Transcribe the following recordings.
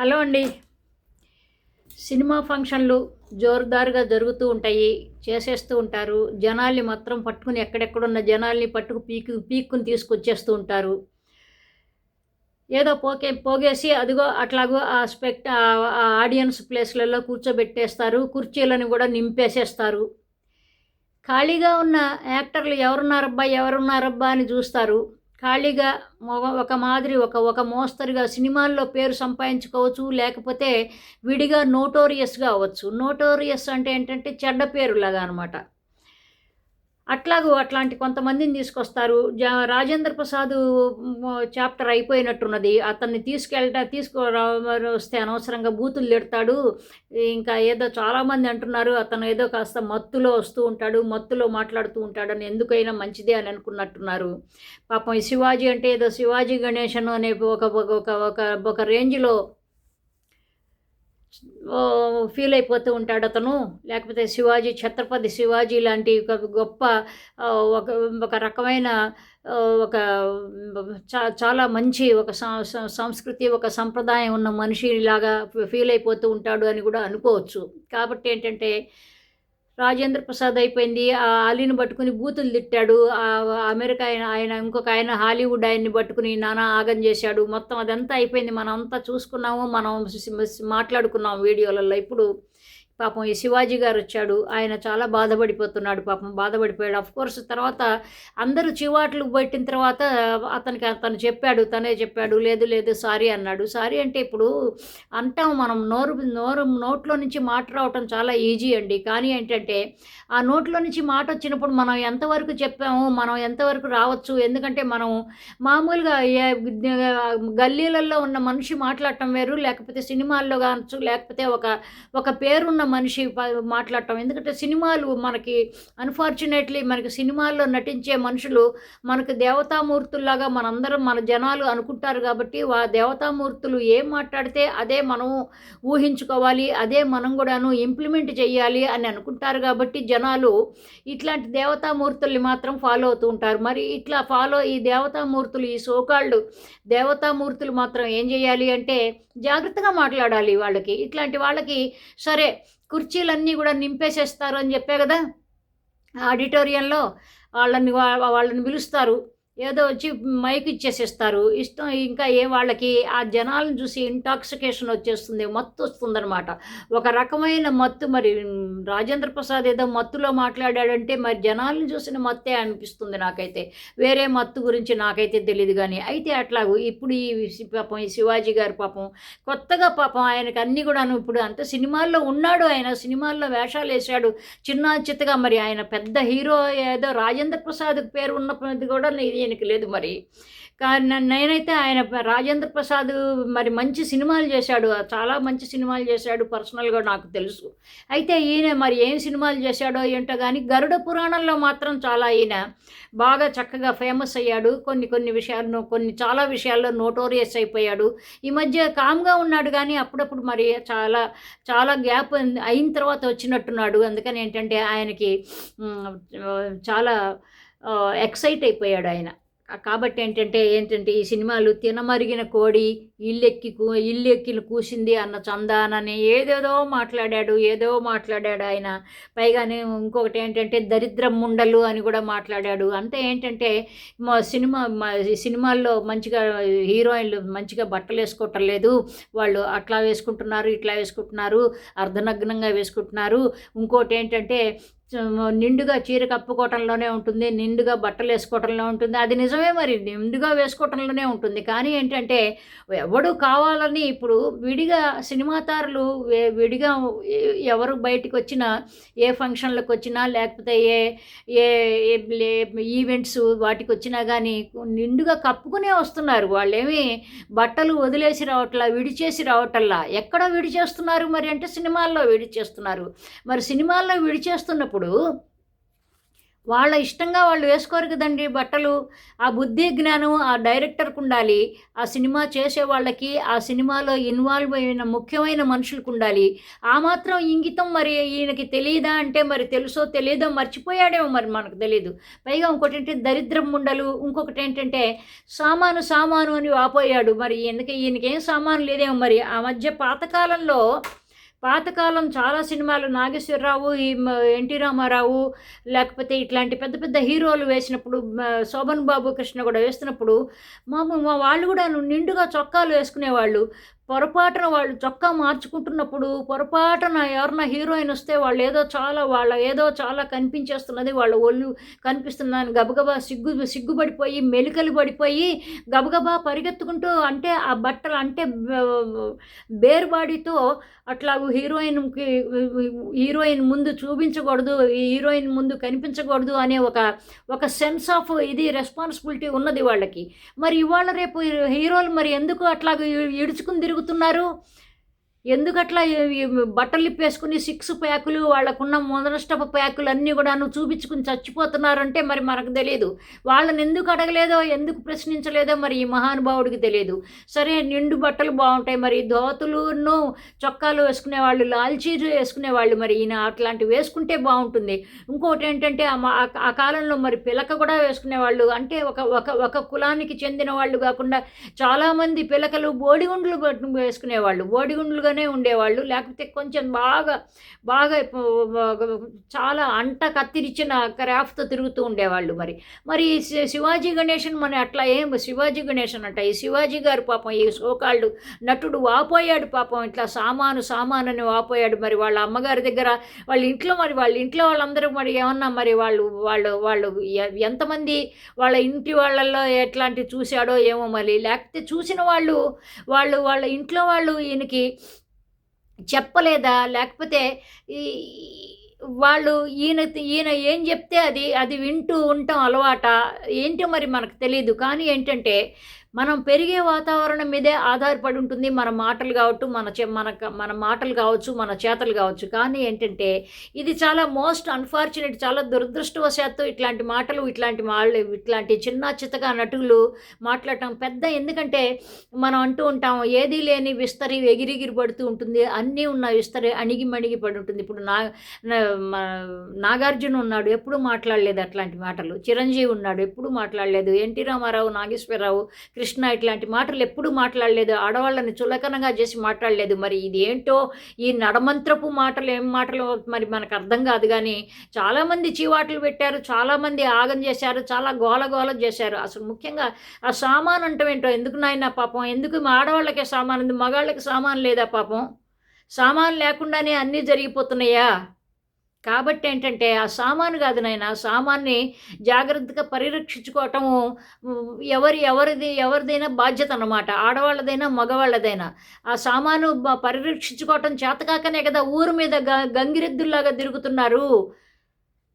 Hello అండి. Cinema ఫంక్షన్లు జోరుదారుగా జరుగుతూ ఉంటాయి చేసేస్తూ ఉంటారు. జనాల్ని మాత్రం పట్టుకుని ఎక్కడెక్కడున్న జనాల్ని పట్టుకు పీకు పీక్కుని తీసుకొచ్చేస్తూ ఉంటారు. ఏదో పోకే పోగేసి అదిగో అట్లాగో ఆ స్పెక్ట్ ఆ ఆడియన్స్ ప్లేస్లలో కూర్చోబెట్టేస్తారు. కుర్చీలను కూడా నింపేసేస్తారు. ఖాళీగా ఉన్న యాక్టర్లు ఎవరున్నారబ్బా ఎవరున్నారబ్బా అని చూస్తారు. ఖాళీగా ఒక మాదిరి ఒక ఒక మోస్తరుగా సినిమాల్లో పేరు సంపాదించుకోవచ్చు లేకపోతే విడిగా నోటోరియస్గా అవ్వచ్చు. నోటోరియస్ అంటే ఏంటంటే చెడ్డ పేరులాగా అనమాట అట్లాగూ అట్లాంటి కొంతమందిని తీసుకొస్తారు. జ రాజేంద్ర ప్రసాద్ చాప్టర్ అయిపోయినట్టున్నది. అతన్ని తీసుకెళ్ళ తీసుకురా వస్తే అనవసరంగా బూతులు తిడతాడు. ఇంకా ఏదో చాలామంది అంటున్నారు అతను ఏదో కాస్త మత్తులో వస్తూ ఉంటాడు మత్తులో మాట్లాడుతూ ఉంటాడు అని ఎందుకైనా మంచిదే అని అనుకున్నట్టున్నారు. పాపం శివాజీ అంటే ఏదో శివాజీ గణేశన్ అనే ఒక ఒక ఒక ఒక రేంజ్లో ఫీల్ అయిపోతూ ఉంటాడు అతను. లేకపోతే శివాజీ ఛత్రపతి శివాజీ లాంటి ఒక గొప్ప ఒక ఒక రకమైన ఒక చా చాలా మంచి ఒక సంస్కృతి ఒక సంప్రదాయం ఉన్న మనిషిలాగా ఫీల్ అయిపోతూ ఉంటాడు అని కూడా అనుకోవచ్చు. కాబట్టి ఏంటంటే రాజేంద్ర ప్రసాద్ అయిపోయింది. ఆ అలీని పట్టుకుని బూతులు తిట్టాడు. అమెరికా ఆయన ఆయన ఇంకొక ఆయన హాలీవుడ్ ఆయన్ని పట్టుకుని నానా ఆగం చేశాడు. మొత్తం అదంతా అయిపోయింది. మనం అంతా చూసుకున్నాము మనం మాట్లాడుకున్నాం వీడియోలలో. ఇప్పుడు పాపం ఈ శివాజీ గారు వచ్చాడు. ఆయన చాలా బాధపడిపోతున్నాడు పాపం. బాధపడిపోయాడు. అఫ్ కోర్స్ తర్వాత అందరూ చివాట్లు పెట్టిన తర్వాత అతనికి అతను చెప్పాడు తనే చెప్పాడు లేదు లేదు సారీ అన్నాడు. సారీ అంటే ఇప్పుడు అంటాం మనం నోరు నోరు నోట్లో నుంచి మాట రావటం చాలా ఈజీ అండి. కానీ ఏంటంటే ఆ నోట్లో నుంచి మాట వచ్చినప్పుడు మనం ఎంతవరకు చెప్పాము మనం ఎంతవరకు రావచ్చు? ఎందుకంటే మనం మామూలుగా గల్లీలలో ఉన్న మనిషి మాట్లాడటం వేరు లేకపోతే సినిమాల్లో కావచ్చు లేకపోతే ఒక ఒక పేరున్న మనిషి మాట్లాడటం. ఎందుకంటే సినిమాలు మనకి అన్ఫార్చునేట్లీ మనకి సినిమాల్లో నటించే మనుషులు మనకు దేవతామూర్తుల్లాగా మనందరం మన జనాలు అనుకుంటారు కాబట్టి వా దేవతామూర్తులు ఏం మాట్లాడితే అదే మనం ఊహించుకోవాలి అదే మనం కూడాను ఇంప్లిమెంట్ చేయాలి అని అనుకుంటారు కాబట్టి జనాలు ఇట్లాంటి దేవతామూర్తుల్ని మాత్రం ఫాలో అవుతూ ఉంటారు. మరి ఇట్లా ఫాలో ఈ దేవతామూర్తులు ఈ సోకాళ్ళు దేవతామూర్తులు మాత్రం ఏం చేయాలి అంటే జాగ్రత్తగా మాట్లాడాలి వాళ్ళకి. ఇట్లాంటి వాళ్ళకి సరే కుర్చీలన్నీ కూడా నింపేసేస్తారు అని చెప్పే కదా? ఆడిటోరియంలో వాళ్ళని వాళ్ళని పిలుస్తారు. ఏదో వచ్చి మైక్ ఇచ్చేసేస్తారు. ఇష్టం ఇంకా ఏ వాళ్ళకి ఆ జనాలను చూసి ఇంటాక్సికేషన్ వచ్చేస్తుంది మత్తు వస్తుందన్నమాట. ఒక రకమైన మత్తు మరి రాజేంద్ర ప్రసాద్ ఏదో మత్తులో మాట్లాడాడంటే మరి జనాలను చూసిన మత్తే అనిపిస్తుంది నాకైతే. వేరే మత్తు గురించి నాకైతే తెలియదు కానీ అయితే అట్లాగూ ఇప్పుడు ఈ సి- పాపం ఈ శివాజీ గారు పాపం కొత్తగా పాపం ఆయనకు అన్నీ కూడాను ఇప్పుడు అంత సినిమాల్లో ఉన్నాడు ఆయన సినిమాల్లో వేషాలు వేశాడు. చిన్న చిత్తగా మరి ఆయన పెద్ద హీరో ఏదో రాజేంద్ర ప్రసాద్ పేరు ఉన్నది కూడా ఆయనకి లేదు మరి. కానీ నేనైతే ఆయన రాజేంద్ర ప్రసాద్ మరి మంచి సినిమాలు చేశాడు. చాలా మంచి సినిమాలు చేశాడు పర్సనల్గా నాకు తెలుసు. అయితే ఈయన మరి ఏం సినిమాలు చేశాడో ఏంటో కానీ గరుడ పురాణంలో మాత్రం చాలా ఈయన బాగా చక్కగా ఫేమస్ అయ్యాడు. కొన్ని కొన్ని విషయాల్లో కొన్ని చాలా విషయాల్లో నోటోరియస్ అయిపోయాడు. ఈ మధ్య కామ్గా ఉన్నాడు కానీ అప్పుడప్పుడు మరి చాలా చాలా గ్యాప్ అయిన తర్వాత వచ్చినట్టున్నాడు. అందుకని ఏంటంటే ఆయనకి చాలా ఎక్సైట్ అయిపోయాడు ఆయన. కాబట్టి ఏంటంటే ఏంటంటే ఈ సినిమాలు తినమరిగిన కోడి ఇల్లెక్కి కూ కూసింది అన్న చందానని ఏదేదో మాట్లాడాడు ఏదో మాట్లాడాడు ఆయన. పైగానే ఇంకొకటి ఏంటంటే దరిద్రం ముండలు అని కూడా మాట్లాడాడు. అంతే ఏంటంటే మా సినిమా మా సినిమాల్లో మంచిగా హీరోయిన్లు మంచిగా బట్టలు వేసుకోవటం లేదు. వాళ్ళు అట్లా వేసుకుంటున్నారు ఇట్లా వేసుకుంటున్నారు అర్ధనగ్నంగా వేసుకుంటున్నారు. ఇంకోటి ఏంటంటే నిండుగా చీర కప్పుకోవటంలోనే ఉంటుంది నిండుగా బట్టలు వేసుకోవటంలో ఉంటుంది. అది నిజమే మరి నిండుగా వేసుకోవటంలోనే ఉంటుంది. కానీ ఏంటంటే ఎవడు కావాలని ఇప్పుడు విడిగా సినిమా తారులు విడిగా ఎవరు బయటికి వచ్చినా ఏ ఫంక్షన్లకు వచ్చినా లేకపోతే ఏ ఏ ఈవెంట్స్ వాటికి వచ్చినా కానీ నిండుగా కప్పుకునే వస్తున్నారు. వాళ్ళేమి బట్టలు వదిలేసి రావట్లా విడిచేసి రావటల్లా ఎక్కడ విడిచేస్తున్నారు మరి అంటే సినిమాల్లో విడిచేస్తున్నారు. మరి సినిమాల్లో విడిచేస్తున్నప్పుడు వాళ్ళ ఇష్టంగా వాళ్ళు వేసుకోరు కదండి బట్టలు. ఆ బుద్ధి జ్ఞానం ఆ డైరెక్టర్కు ఉండాలి. ఆ సినిమా చేసే వాళ్ళకి ఆ సినిమాలో ఇన్వాల్వ్ అయిన ముఖ్యమైన మనుషులకు ఉండాలి. ఆ మాత్రం ఇంగితం మరి ఈయనకి తెలియదా అంటే మరి తెలుసో తెలియదో మర్చిపోయాడేమో మరి మనకు తెలియదు పైగా ఇంకోటి ఏంటంటే దరిద్రం ఉండలు ఇంకొకటి ఏంటంటే సామాను సామాను అని వాపోయాడు. మరి ఎందుకు ఈయనకేం సామాను లేదేమో మరి. ఆ మధ్య పాతకాలంలో పాతకాలం చాలా సినిమాలు నాగేశ్వరరావు ఈ ఎన్టీ రామారావు లేకపోతే ఇట్లాంటి పెద్ద పెద్ద హీరోలు వేసినప్పుడు శోభన్ బాబు కృష్ణ కూడా వేస్తున్నప్పుడు మా మా వాళ్ళు కూడా నిండుగా చొక్కాలు వేసుకునేవాళ్ళు. పొరపాటున వాళ్ళు చొక్కా మార్చుకుంటున్నప్పుడు పొరపాటున ఎవరన్నా హీరోయిన్ వస్తే వాళ్ళు ఏదో చాలా వాళ్ళ ఏదో చాలా కనిపించేస్తున్నది వాళ్ళ ఒళ్ళు కనిపిస్తుందని గబగబా సిగ్గు సిగ్గుపడిపోయి మెలికలు పడిపోయి గబగబా పరిగెత్తుకుంటూ అంటే ఆ బట్టలు అంటే బేర్ బాడీతో అట్లా హీరోయిన్కి హీరోయిన్ ముందు చూపించకూడదు హీరోయిన్ ముందు కనిపించకూడదు అనే ఒక ఒక సెన్స్ ఆఫ్ ఇది రెస్పాన్సిబిలిటీ ఉన్నది వాళ్ళకి. మరి ఇవాళ రేపు హీరోలు మరి ఎందుకు అట్లాగ ఇడుచుకుని తిరుగుతున్నారు ఎందుకట్లా బట్టలు ఇప్పేసుకుని సిక్స్ ప్యాకులు వాళ్ళకున్న మొదనష్టపు ప్యాకులు అన్నీ కూడాను చూపించుకుని చచ్చిపోతున్నారంటే మరి మనకు తెలియదు వాళ్ళని ఎందుకు అడగలేదో ఎందుకు ప్రశ్నించలేదో మరి ఈ మహానుభావుడికి తెలియదు సరే నిండు బట్టలు బాగుంటాయి మరి. ధోతులును చొక్కాలు వేసుకునే వాళ్ళు లాల్చీలు వేసుకునే వాళ్ళు మరి ఈయన అట్లాంటివి వేసుకుంటే బాగుంటుంది. ఇంకోటి ఏంటంటే ఆ కాలంలో మరి పిలక కూడా వేసుకునే వాళ్ళు అంటే ఒక ఒక ఒక కులానికి చెందిన వాళ్ళు కాకుండా చాలామంది పిలకలు బోడిగుండ్లు వేసుకునేవాళ్ళు. బోడిగుండ్లుగా బోడిగుండ్లుగానే ఉండేవాళ్ళు. లేకపోతే కొంచెం బాగా బాగా చాలా అంట కత్తిరించిన క్రాఫ్ట్తో తిరుగుతూ ఉండేవాళ్ళు మరి. మరి శివాజీ గణేషన్ మన అట్లా ఏం శివాజీ గణేషన్ అంట ఈ శివాజీ గారు పాపం ఈ సోకాళ్ళు నటుడు వాపోయాడు పాపం ఇట్లా సామాను సామాను అని వాపోయాడు మరి వాళ్ళ అమ్మగారి దగ్గర. వాళ్ళ ఇంట్లో మరి వాళ్ళ ఇంట్లో వాళ్ళందరూ మరి ఏమన్నా మరి వాళ్ళు వాళ్ళు వాళ్ళు ఎంతమంది వాళ్ళ ఇంటి వాళ్ళల్లో ఎట్లాంటి చూశాడో ఏమో మరి. లేకపోతే చూసిన వాళ్ళు వాళ్ళు వాళ్ళ ఇంట్లో వాళ్ళు ఈయనకి చెప్పలేదా? లేకపోతే ఈ వాళ్ళు ఈయన ఈయన ఏం చెప్తే అది అది వింటూ ఉండటం అలవాట? ఏంటో మరి మనకు తెలియదు కానీ ఏంటంటే మనం పెరిగే వాతావరణం మీదే ఆధారపడి ఉంటుంది. మన మాటలు కావచ్చు మన చె మన మన మాటలు కావచ్చు మన చేతలు కావచ్చు. కానీ ఏంటంటే ఇది చాలా మోస్ట్ అన్ఫార్చునేట్ చాలా దురదృష్టవశాత్తు ఇట్లాంటి మాటలు ఇట్లాంటి వాళ్ళు ఇట్లాంటి చిన్న చిత్తగా నటులు మాట్లాడటం పెద్ద. ఎందుకంటే మనం అంటూ ఉంటాం ఏదీ లేని విస్తరి ఎగిరిగిరి పడుతూ ఉంటుంది. అన్నీ ఉన్న విస్తరి అణిగి మణిగి పడి ఉంటుంది. ఇప్పుడు నా నాగార్జున ఉన్నాడు ఎప్పుడు మాట్లాడలేదు అట్లాంటి మాటలు. చిరంజీవి ఉన్నాడు ఎప్పుడు మాట్లాడలేదు. ఎన్టీ రామారావు నాగేశ్వరరావు కృష్ణ ఇట్లాంటి మాటలు ఎప్పుడూ మాట్లాడలేదు. ఆడవాళ్ళని చులకనగా చేసి మాట్లాడలేదు. మరి ఇది ఏంటో ఈ నడమంత్రపు మాటలు ఏం మాటలు? మరి మనకు అర్థం కాదు కానీ చాలామంది చీవాట్లు పెట్టారు. చాలామంది ఆగం చేశారు. చాలా గోల గోల చేశారు. అసలు ముఖ్యంగా ఆ సామాన్ అంటాం ఏంటో? ఎందుకు నాయన పాపం? ఎందుకు మా ఆడవాళ్ళకే సామాన్? ఉంది మగాళ్ళకి సామాన్ లేదా పాపం? సామాన్ లేకుండానే అన్నీ జరిగిపోతున్నాయా? కాబట్టి ఏంటంటే ఆ సామాను కాదు నాయన సామాన్ని జాగ్రత్తగా పరిరక్షించుకోవటము ఎవరి ఎవరిది ఎవరిదైనా బాధ్యత అన్నమాట. ఆడవాళ్ళదైనా మగవాళ్ళదైనా. ఆ సామాను పరిరక్షించుకోవటం చేతకాకనే కదా ఊరు మీద గ గంగిరెద్దుల్లాగా తిరుగుతున్నారు.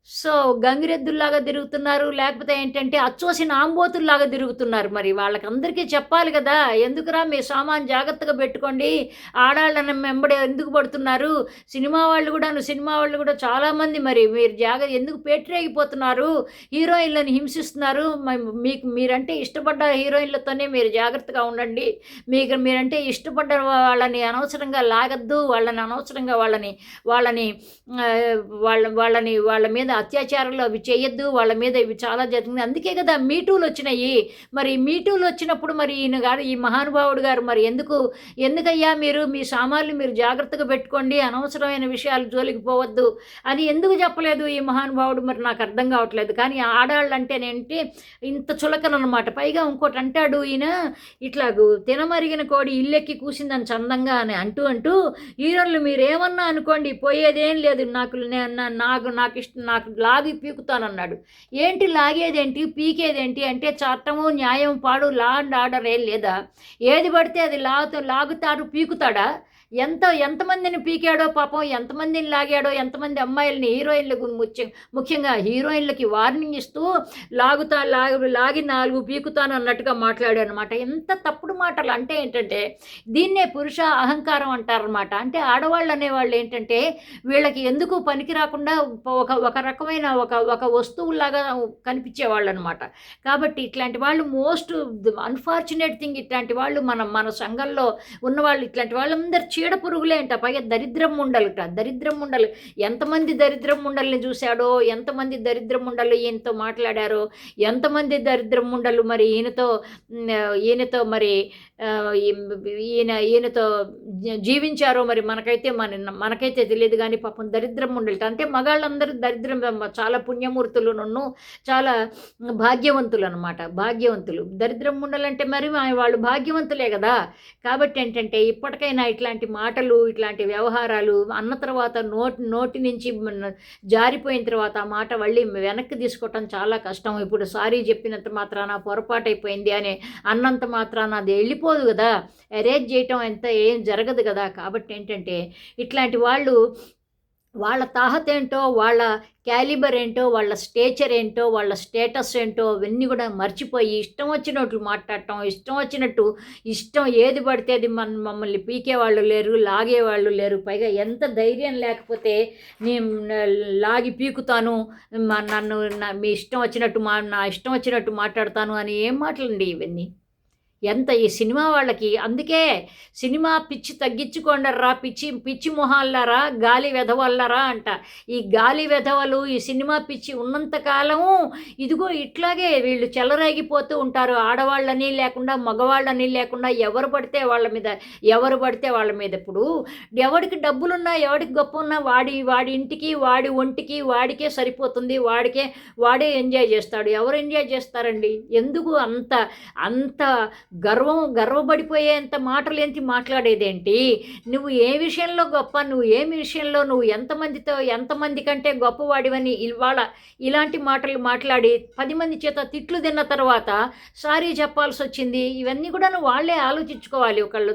సో గంగిరెద్దుల్లాగా తిరుగుతున్నారు లేకపోతే ఏంటంటే అచ్చోసిన ఆంబోతుల్లాగా తిరుగుతున్నారు. మరి వాళ్ళకందరికీ చెప్పాలి కదా ఎందుకురా మీ సామాన్ జాగ్రత్తగా పెట్టుకోండి ఆడాళ్ళని వెంబడి ఎందుకు పడుతున్నారు? సినిమా వాళ్ళు కూడా సినిమా వాళ్ళు కూడా చాలామంది మరి మీరు జాగ్రత్త ఎందుకు పేటరేగిపోతున్నారు? హీరోయిన్లను హింసిస్తున్నారు. మీకు మీరంటే ఇష్టపడ్డ హీరోయిన్లతోనే మీరు జాగ్రత్తగా ఉండండి. మీకు మీరంటే ఇష్టపడ్డ వాళ్ళని అనవసరంగా లాగద్దు వాళ్ళని అనవసరంగా వాళ్ళని వాళ్ళని వాళ్ళ వాళ్ళని వాళ్ళ మీద అత్యాచారాలు అవి చేయొద్దు వాళ్ళ మీద ఇవి చాలా జరిగింది. అందుకే కదా మీటూలు వచ్చినాయి. మరి మీటూలు వచ్చినప్పుడు మరి ఈయన గారు ఈ మహానుభావుడు గారు మరి ఎందుకు ఎందుకయ్యా మీరు మీ సామాన్లు మీరు జాగ్రత్తగా పెట్టుకోండి అనవసరమైన విషయాలు జోలికి పోవద్దు అని ఎందుకు చెప్పలేదు ఈ మహానుభావుడు? మరి నాకు అర్థం కావట్లేదు. కానీ ఆడాళ్ళు అంటేనేంటి ఇంత చులకనమాట పైగా ఇంకోటి అంటాడు ఈయన ఇట్లాగు తినమరిగిన కోడి ఇల్లెక్కి కూసిందని చందంగా అని అంటూ అంటూ హీరోలు మీరేమన్నా అనుకోండి పోయేదేం లేదు. నాకు నాకు నాకు ఇష్టం నాకు లాగి పీకుతానన్నాడు. ఏంటి లాగేదేంటి? పీకేదేంటి? అంటే చట్టము న్యాయం పాడు లా అండ్ ఆర్డర్ ఏం లేదా? ఏది పడితే అది లాగుతా లాగుతాడు పీకుతాడా? ఎంత ఎంతమందిని పీకాడో పాపం ఎంతమందిని లాగాడో ఎంతమంది అమ్మాయిలని హీరోయిన్లకు ముఖ్య ముఖ్యంగా హీరోయిన్లకి వార్నింగ్ ఇస్తూ లాగుతా లాగు లాగి నాలుగు పీకుతాను అన్నట్టుగా మాట్లాడాడు అనమాట ఎంత తప్పుడు మాటలు అంటే ఏంటంటే దీన్నే పురుష అహంకారం అంటారనమాట అంటే ఆడవాళ్ళు అనేవాళ్ళు ఏంటంటే వీళ్ళకి ఎందుకు పనికి రాకుండా ఒక ఒక రకమైన ఒక ఒక వస్తువులాగా కనిపించేవాళ్ళు అనమాట కాబట్టి ఇట్లాంటి వాళ్ళు మోస్ట్ అన్ఫార్చునేట్ థింగ్ ఇట్లాంటి వాళ్ళు మన మన సంఘంలో ఉన్నవాళ్ళు ఇట్లాంటి వాళ్ళందరూ చీడ పురుగులే అంట. పైగా దరిద్రం ఉండలుట దరిద్రం ఉండలు ఎంతమంది దరిద్రం ఉండల్ని చూశాడో? ఎంతమంది దరిద్రం ఉండలు ఈయనతో మాట్లాడారో? ఎంతమంది దరిద్రం ఉండలు మరి ఈయనతో ఈయనతో మరి ఈయన ఈయనతో జీ- జీవించారో మరి మనకైతే మన మనకైతే తెలియదు కానీ పాపం దరిద్రం ఉండలు అంటే మగాళ్ళందరూ దరిద్రం చాలా పుణ్యమూర్తులు నన్ను చాలా భాగ్యవంతులు అనమాట భాగ్యవంతులు. దరిద్రం ఉండాలంటే మరి వాళ్ళు భాగ్యవంతులే కదా. కాబట్టి ఏంటంటే ఇప్పటికైనా ఇట్లాంటి మాటలు ఇట్లాంటి వ్యవహారాలు అన్న తర్వాత నోటి నోటి నుంచి జారిపోయిన తర్వాత ఆ మాట మళ్ళీ వెనక్కి తీసుకోవటం చాలా కష్టం. ఇప్పుడు సారీ చెప్పినంత మాత్రాన పొరపాటు అయిపోయింది అని అన్నంత మాత్రాన అది వెళ్ళిపోదు కదా. అరేంజ్ చేయటం ఎంత ఏం జరగదు కదా. కాబట్టి ఏంటంటే ఇట్లాంటి వాళ్ళు వాళ్ళ తాహత ఏంటో వాళ్ళ క్యాలిబర్ ఏంటో వాళ్ళ స్టేచర్ ఏంటో వాళ్ళ స్టేటస్ ఏంటో అవన్నీ కూడా మర్చిపోయి ఇష్టం వచ్చినట్లు మాట్లాడటం ఇష్టం వచ్చినట్టు ఇష్టం ఏది పడితే అది మన మమ్మల్ని పీకేవాళ్ళు లేరు లాగేవాళ్ళు లేరు. పైగా ఎంత ధైర్యం లేకపోతే నేను లాగి పీకుతాను నన్ను మీ ఇష్టం వచ్చినట్టు మా నా ఇష్టం వచ్చినట్టు మాట్లాడతాను అని ఏం మాటలండి ఇవన్నీ? ఎంత ఈ సినిమా వాళ్ళకి? అందుకే సినిమా పిచ్చి తగ్గించుకోండర్రా పిచ్చి పిచ్చి మొహాల్లారా గాలి వెధవల్లరా అంట. ఈ గాలి వెధవలు ఈ సినిమా పిచ్చి ఉన్నంతకాలము ఇదిగో ఇట్లాగే వీళ్ళు చెలరేగిపోతూ ఉంటారు. ఆడవాళ్ళని లేకుండా మగవాళ్ళని లేకుండా ఎవరు పడితే వాళ్ళ మీద ఎవరు పడితే వాళ్ళ మీద. ఇప్పుడు ఎవడికి డబ్బులున్నా ఎవడికి గొప్ప ఉన్నా వాడి వాడి ఇంటికి వాడి ఒంటికి వాడికే సరిపోతుంది. వాడికే వాడే ఎంజాయ్ చేస్తాడు. ఎవరు ఎంజాయ్ చేస్తారండి? ఎందుకు అంత అంత గర్వం గర్వపడిపోయేంత మాటలు ఏంటి మాట్లాడేదేంటి? నువ్వు ఏ విషయంలో గొప్ప నువ్వు ఏ విషయంలో నువ్వు ఎంతమందితో ఎంతమంది కంటే గొప్పవాడివని ఇవాళ ఇలాంటి మాటలు మాట్లాడి పది మంది చేత తిట్లు తిన్న తర్వాత సారీ చెప్పాల్సి వచ్చింది ఇవన్నీ కూడా నువ్వు వాళ్ళే ఆలోచించుకోవాలి. ఒకళ్ళు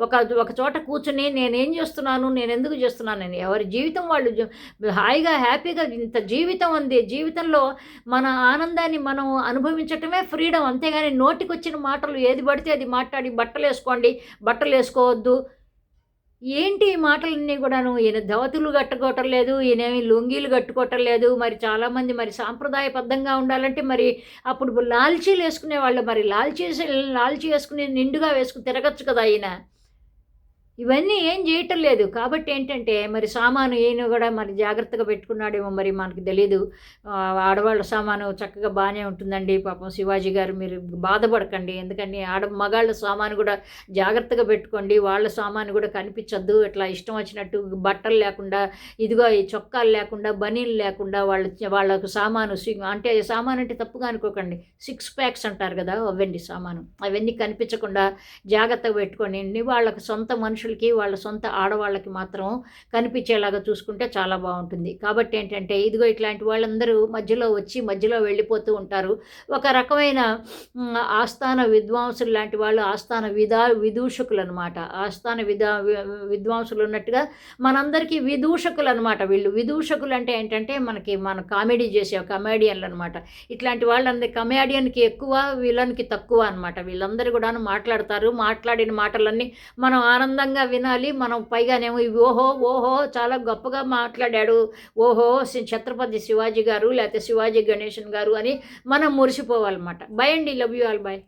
ఒక ఒక చోట కూర్చుని నేనేం చేస్తున్నాను నేను ఎందుకు చేస్తున్నానని. ఎవరి జీవితం వాళ్ళు హాయిగా హ్యాపీగా ఇంత జీవితం ఉంది. జీవితంలో మన ఆనందాన్ని మనం అనుభవించటమే ఫ్రీడమ్. అంతేగాని నోటికొచ్చిన మాటలు ఏది పడితే అది మాట్లాడి బట్టలు వేసుకోండి బట్టలు వేసుకోవద్దు. ఏంటి ఈ మాటలన్నీ కూడాను? ఈయన ధవతులు కట్టుకోవటం లేదు ఈయనేమి లుంగీలు కట్టుకోవటం లేదు. మరి చాలామంది మరి సాంప్రదాయబద్ధంగా ఉండాలంటే మరి అప్పుడు లాల్చీలు వేసుకునే వాళ్ళు మరి లాల్చీ లాల్చీ వేసుకుని నిండుగా వేసుకుని తిరగచ్చు కదా ఈయన. ఇవన్నీ ఏం చేయటం లేదు. కాబట్టి ఏంటంటే మరి సామాను ఈయన కూడా మరి జాగ్రత్తగా పెట్టుకున్నాడేమో మరి మనకు తెలియదు ఆడవాళ్ళ సామాను చక్కగా బాగానే ఉంటుందండి. పాపం శివాజీ గారు మీరు బాధపడకండి. ఎందుకంటే ఆడ మగాళ్ళ సామాను కూడా జాగ్రత్తగా పెట్టుకోండి. వాళ్ళ సామాను కూడా కనిపించద్దు. ఇట్లా ఇష్టం వచ్చినట్టు బట్టలు లేకుండా ఇదిగో ఈ చొక్కాలు లేకుండా బనీలు లేకుండా వాళ్ళ వాళ్ళకు సామాను సి- అంటే సామాను అంటే తప్పుగా అనుకోకండి. సిక్స్ ప్యాక్స్ అంటారు కదా అవండి సామాను. అవన్నీ కనిపించకుండా జాగ్రత్తగా పెట్టుకోండి వాళ్ళకు సొంత మనుషులు పురుషులకి వాళ్ళ సొంత ఆడవాళ్ళకి మాత్రం కనిపించేలాగా చూసుకుంటే చాలా బాగుంటుంది. కాబట్టి ఏంటంటే ఇదిగో ఇట్లాంటి వాళ్ళందరూ మధ్యలో వచ్చి మధ్యలో వెళ్ళిపోతూ ఉంటారు. ఒక రకమైన ఆస్థాన విద్వాంసులు లాంటి వాళ్ళు ఆస్థాన విధా విదూషకులు అనమాట ఆస్థాన విధా విద్వాంసులు ఉన్నట్టుగా మనందరికీ విదూషకులు అనమాట వీళ్ళు. విదూషకులు అంటే ఏంటంటే మనకి మన కామెడీ చేసే కమేడియన్లు అనమాట ఇట్లాంటి వాళ్ళందరి కమేడియన్కి ఎక్కువ వీళ్ళనికి తక్కువ అనమాట వీళ్ళందరూ కూడా మాట్లాడతారు. మాట్లాడిన మాటలన్నీ మనం ఆనందంగా వినాలి. మనం పైగానేమో ఇవి ఓహో ఓహో చాలా గొప్పగా మాట్లాడాడు. ఓహో శ్రీ ఛత్రపతి శివాజీ గారు లేకపోతే శివాజీ గణేషన్ గారు అని మనం మురిసిపోవాలన్నమాట. బై అండి. Love you all bye